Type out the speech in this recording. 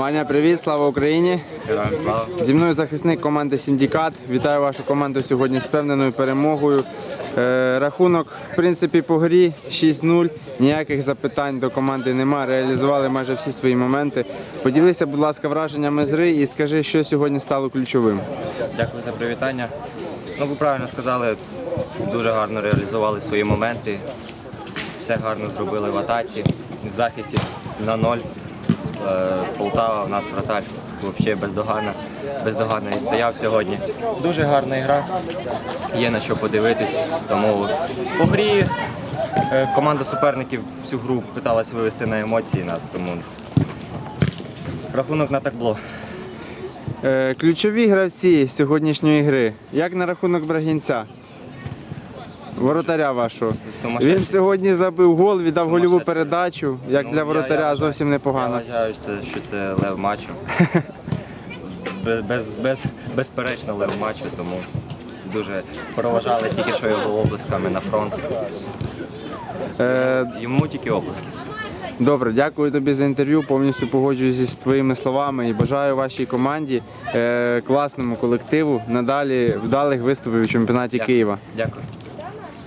Ваня, привіт, слава Україні! Героям слава. Зі мною захисник команди Сіндікат. Вітаю вашу команду сьогодні з впевненою перемогою. Е, рахунок, в принципі, по грі 6-0. Ніяких запитань до команди нема. Реалізували майже всі свої моменти. Поділися, будь ласка, враженнями з гри і скажи, що сьогодні стало ключовим. Дякую за привітання. Ну, ви правильно сказали, дуже гарно реалізували свої моменти. Все гарно зробили в атаці, в захисті на ноль. Е, Полтава у нас вратар взагалі бездоганна. Бездоганно він стояв сьогодні. Дуже гарна гра. Є на що подивитись. Тому по грі е, команда суперників всю гру питалась вивести на емоції нас, тому рахунок на так було. Е, ключові гравці сьогоднішньої гри. Як на рахунок Брагінця? Воротаря вашого. Сумасшедший. Він сьогодні забив гол, віддав гольову передачу. Як Ну, для я- воротаря я вважаю- зовсім Я непогано. вважаю, що це, що це лев матчу. Без, без, без, безперечно лев матчу, тому дуже проважали тільки що його облисками на фронт. Е, Йому тільки облиски. Добре, дякую тобі за інтерв'ю. Повністю погоджуюся з твоїми словами і бажаю вашій команді, е, класному колективу надалі вдалих виступів у чемпіонаті Києва. Дякую.